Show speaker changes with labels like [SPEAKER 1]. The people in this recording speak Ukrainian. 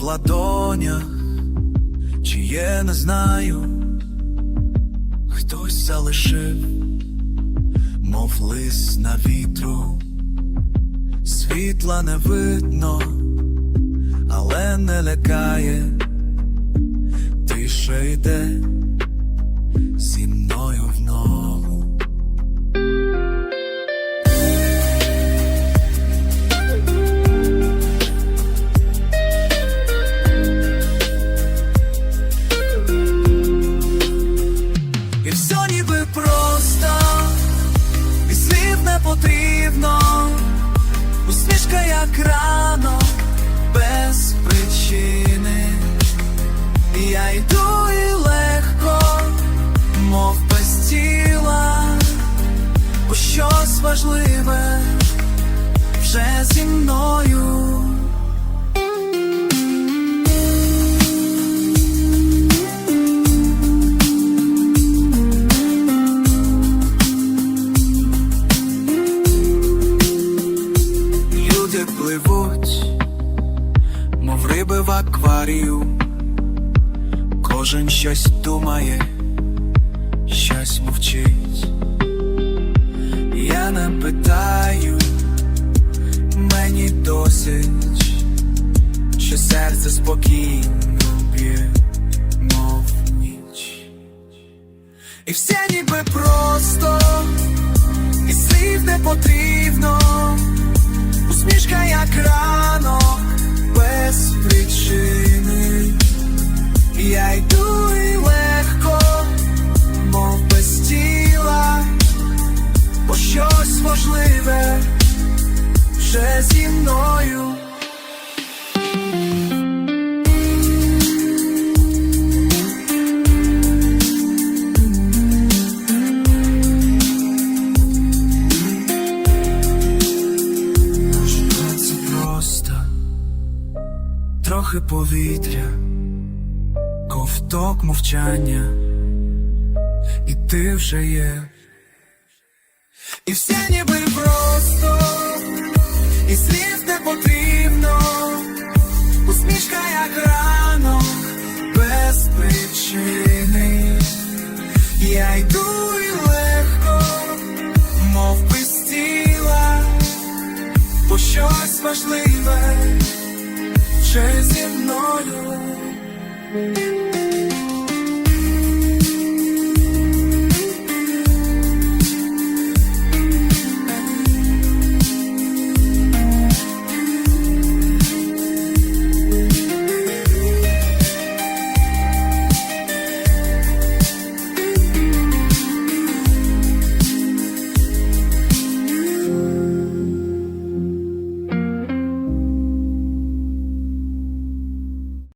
[SPEAKER 1] ладонях, чиє не знаю, хтось залишив, мов лист на вітру, світла не видно, але не лякає, тише йде важливе вже зі мною. Люди пливуть, мов риби в акварію, кожен щось думає, щось мовчить. Я не питаю, мені досить, що серце спокійно б'є, мов ніч. І все ніби просто, і слів не потрібно. Щось важливе вже зі мною. Трохи повітря, ковток мовчання, і ти вже є. І все ніби просто, і слів не потрібно, усмішка як ранок без причини. Я йду і легко, мов без тіла бо щось важливе вже зі мною.